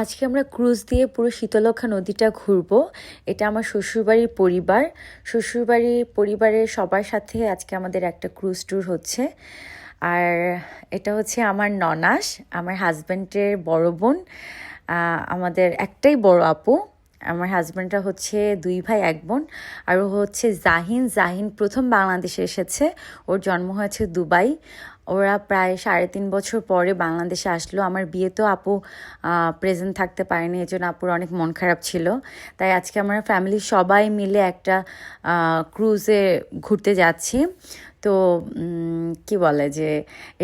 আজকে আমরা ক্রুজ দিয়ে পুরো শীতলক্ষা নদীটা ঘুরবো। এটা আমার শ্বশুরবাড়ির পরিবার। শ্বশুরবাড়ির পরিবারের সবার সাথে আজকে আমাদের একটা ক্রুজ ট্যুর হচ্ছে। আর এটা হচ্ছে আমার ননাস, আমার হাজব্যান্ডের বড় বোন আমাদের একটাই বড় আপু। আমার হাজব্যান্ডরা হচ্ছে দুই ভাই, এক বোন। আর হচ্ছে জাহিন। জাহিন প্রথম বাংলাদেশে এসেছে। ওর জন্ম হয়েছে দুবাই। ওরা প্রায় সাড়ে তিন বছর পরে বাংলাদেশে আসলো। আমার বিয়েতেও আপু প্রেজেন্ট থাকতে পারেনি এই জন্য আপুর অনেক মন খারাপ ছিল। তাই আজকে আমরা ফ্যামিলির সবাই মিলে একটা ক্রুজে ঘুরতে যাচ্ছি। তো কি বলে যে,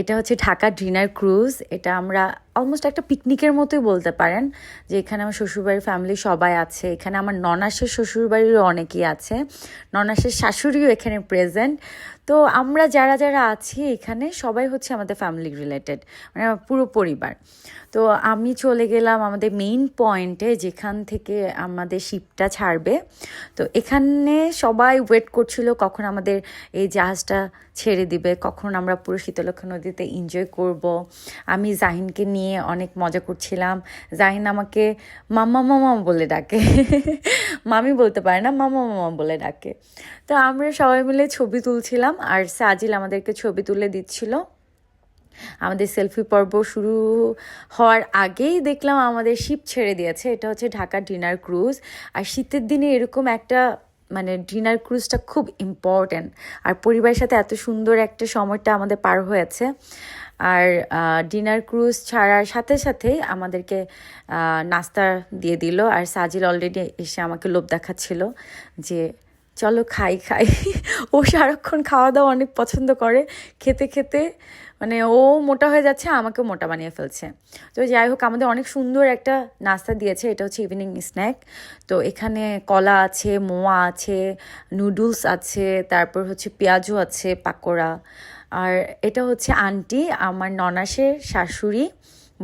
এটা হচ্ছে ঢাকা ডিনার ক্রুজ এটা আমরা অলমোস্ট একটা পিকনিকের মতোই বলতে পারেন, যে এখানে আমার শ্বশুরবাড়ির ফ্যামিলি সবাই আছে। এখানে আমার ননাসের শ্বশুরবাড়িরও অনেকেই আছে। ননাসের শাশুড়িও এখানে প্রেজেন্ট তো আমরা যারা যারা আছি এখানে সবাই হচ্ছে আমাদের ফ্যামিলি রিলেটেড মানে আমার পুরো পরিবার। তো আমি চলে গেলাম আমাদের মেইন পয়েন্টে যেখান থেকে আমাদের শিপটা ছাড়বে। তো এখানে সবাই ওয়েট করছিল কখন আমাদের এই জাহাজটা ছেড়ে দিবে, কখন আমরা পুরো শীতলক্ষা নদীতে এনজয় করব। আমি জাহিনকে নিয়ে অনেক মজা করছিলাম। জাহিন আমাকে মাম্মা মামা বলে ডাকে। মামি বলতে পারে না মামা মামা বলে ডাকে। তো আমরা সবাই মিলে ছবি তুলছিলাম। আর সাজিল আমাদেরকে ছবি তুলে দিচ্ছিল। আমাদের সেলফি পর্ব শুরু হওয়ার আগেই দেখলাম আমাদের শিপ ছেড়ে দিয়েছে। এটা হচ্ছে ঢাকা ডিনার ক্রুজ। আর শীতের দিনে এরকম একটা মানে ডিনার ক্রুজটা খুব ইম্পর্ট্যান্ট আর পরিবারের সাথে এত সুন্দর একটা সময়টা আমাদের পার হয়েছে। আর ডিনার ক্রুজ ছাড়ার সাথে সাথে আমাদেরকে নাস্তা দিয়ে দিল। আর সাজিল অলরেডি এসে আমাকে লোভ দেখাচ্ছিল যে চলো খাই খাই। ও সারাক্ষণ খাওয়া দাওয়া অনেক পছন্দ করে। খেতে খেতে মানে ও মোটা হয়ে যাচ্ছে আমাকে মোটা বানিয়ে ফেলছে। তো যাই হোক, আমাদের অনেক সুন্দর একটা নাস্তা দিয়েছে। এটা হচ্ছে ইভিনিং স্ন্যাক তো এখানে কলা আছে, মোয়া আছে নুডলস আছে, তারপর হচ্ছে পেঁয়াজও আছে, পাকোড়া। আর এটা হচ্ছে আন্টি আমার ননাসের শাশুড়ি।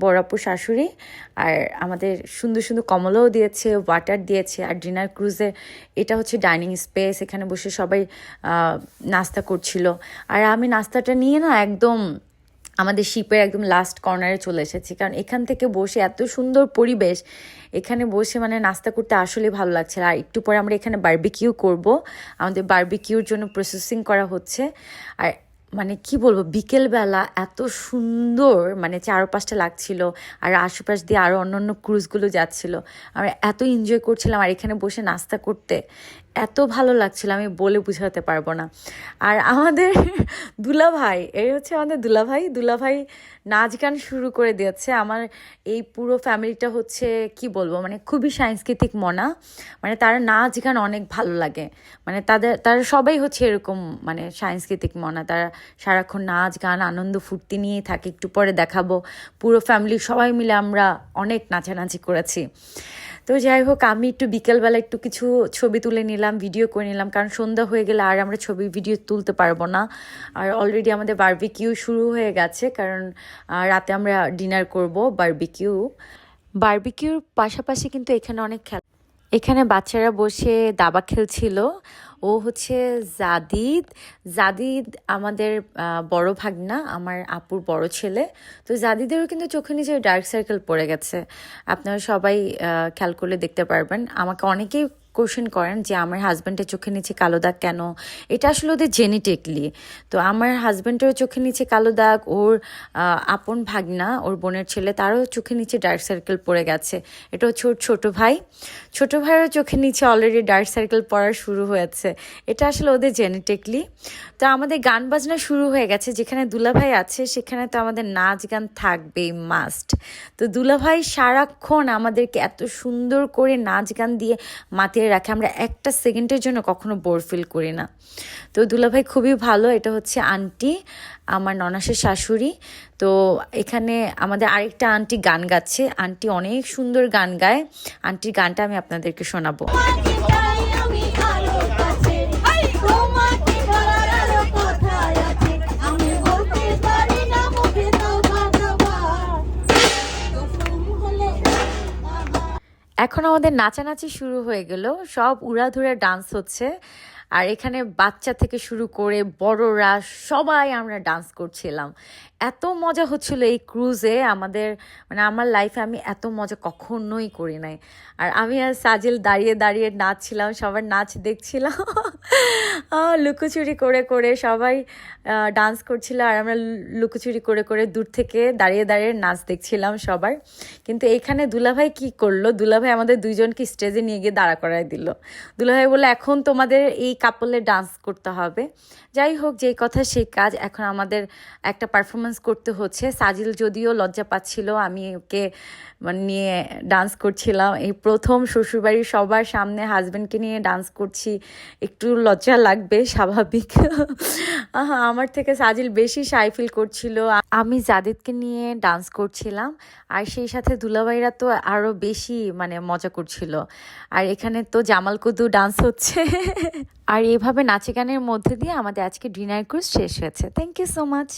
বড়াপুর শাশুড়ি, আর আমাদের সুন্দর সুন্দর কমলাও দিয়েছে ওয়াটার দিয়েছে, আর ডিনার ক্রুজে এটা হচ্ছে ডাইনিং স্পেস এখানে বসে সবাই নাস্তা করছিল। আর আমি নাস্তাটা নিয়ে না একদম আমাদের শিপের একদম লাস্ট কর্নারে চলে এসেছি। কারণ এখান থেকে বসে এত সুন্দর পরিবেশ, এখানে বসে মানে নাস্তা করতে আসলে ভালো লাগছে আর একটু পরে আমরা এখানে বারবিকিউ করব। আমাদের বারবিকিউর জন্য প্রসেসিং করা হচ্ছে। আর মানে কি বলব, বিকেলবেলা এত সুন্দর মানে চারপাশটা লাগছিল আর আশেপাশ দিয়ে আরও অন্য অন্য ক্রুজগুলো যাচ্ছিল। আমরা এত এনজয় করছিলাম আর এখানে বসে নাস্তা করতে। এত ভালো লাগছিল, আমি বলে বুঝাতে পারব না। আর আমাদের দুলাভাই, এই হচ্ছে আমাদের দুলাভাই। দুলাভাই নাচ গান শুরু করে দিয়েছে। আমার এই পুরো ফ্যামিলিটা হচ্ছে, কি বলব মানে খুবই সাংস্কৃতিক মনা। মানে তার নাচ গান অনেক ভালো লাগে। মানে তাদের, তারা সবাই হচ্ছে এরকম মানে সাংস্কৃতিক মনা। তারা সারাক্ষণ নাচ গান, আনন্দ ফুর্তি নিয়েই থাকে। একটু পরে দেখাবো। পুরো ফ্যামিলি সবাই মিলে আমরা অনেক নাচানাচি করেছি। তো যাই হোক, আমি একটু বিকেলবেলা একটু কিছু ছবি তুলে নিলাম ভিডিও করে নিলাম, কারণ সন্ধ্যা হয়ে গেলে আর আমরা ছবি ভিডিও তুলতে পারব না। আর অলরেডি আমাদের বারবিকিউ শুরু হয়ে গেছে, কারণ রাতে আমরা ডিনার করব বারবিকিউ বারবিকিউর পাশাপাশি কিন্তু এখানে অনেক খেলা এখানে বাচ্চারা বসে দাবা খেলছিল। ও হচ্ছে জাদিদ। জাদিদ আমাদের বড় ভাগনা, আমার আপুর বড় ছেলে। তো জাদিদেরও কিন্তু চোখে নিচে ডার্ক সার্কেল পড়ে গেছে। আপনারা সবাই খেয়াল করলে দেখতে পারবেন। আমাকে অনেকেই কোশ্চেন করেন যে, আমার হাজব্যান্ডের চোখের নিচে কালো দাগ কেন? এটা আসলে ওদের জেনেটিকলি তো আমার হাজব্যান্ডেরও চোখের নিচে কালো দাগ, ওর আপন ভাগনা, ওর বোনের ছেলে, তারও চোখের নিচে ডার্ক সার্কেল পড়ে গেছে। এটা হচ্ছে ওর ছোট ভাই। ছোটো ভাইয়েরও চোখের নিচে অলরেডি ডার্ক সার্কেল পড়া শুরু হয়েছে। এটা আসলে ওদের জেনেটিকলি তো আমাদের গান বাজনা শুরু হয়ে গেছে, যেখানে দুলাভাই আছে, সেখানে তো আমাদের নাচ গান থাকবেই মাস্ট তো দুলাভাই সারাক্ষণ আমাদেরকে এত সুন্দর করে নাচ গান দিয়ে মাতিয়ে রাখে, আমরা একটা সেকেন্ডের জন্য কখনো বোর ফিল করি না। তো দুলাভাই খুবই ভালো, এটা হচ্ছে আন্টি আমার ননাসের শাশুড়ি। তো এখানে আমাদের আরেকটা আন্টি গান গাচ্ছে। আন্টি অনেক সুন্দর গান গায়। আন্টির গানটা আমি আপনাদেরকে শোনাবো। এখন আমাদের নাচানাচি শুরু হয়ে গেল। সব উড়াধুরা ডান্স হচ্ছে। আর এখানে বাচ্চা থেকে শুরু করে বড়রা সবাই আমরা ডান্স করছিলাম। এত মজা হচ্ছিল এই ক্রুজে আমাদের মানে আমার লাইফে আমি এত মজা কখনোই করি নাই। আর আমি আর সাজেল দাঁড়িয়ে দাঁড়িয়ে নাচছিলাম, সবার নাচ দেখছিলাম। লুকোচুরি করে করে সবাই ডান্স করছিল আর আমরা লুকোচুরি করে করে দূর থেকে দাঁড়িয়ে দাঁড়িয়ে নাচ দেখছিলাম সবার। কিন্তু এখানে দুলাভাই কি করল? দুলাভাই আমাদের দুইজনকে স্টেজে নিয়ে গিয়ে দাঁড়া করায় দিল। দুলাভাই বলে এখন তোমাদের এই কাপলে ডান্স করতে হবে। যাই হোক, যেই কথা সেই কাজ। এখন আমাদের একটা পারফরমেন্স করতে হচ্ছে। সাজিল যদিও লজ্জা পাচ্ছিল, আমি ওকে মানে নিয়ে ডান্স করছিলাম। এই প্রথম শ্বশুরবাড়ির সবার সামনে হাজব্যান্ডকে নিয়ে ডান্স করছি। একটু লজ্জা লাগবে, স্বাভাবিক। আমার থেকে সাজিল বেশি সাই ফিল করছিল। আমি জাদিদকে নিয়ে ডান্স করছিলাম, আর সেই সাথে দুলাভাইরা তো আরও বেশি মানে মজা করছিল। আর এখানে তো জামাল কুদু ডান্স হচ্ছে। আর এভাবে নাচে গানের মধ্যে দিয়ে আমাদের আজকে ডিনার কোর্স শেষ হয়েছে। Thank you so much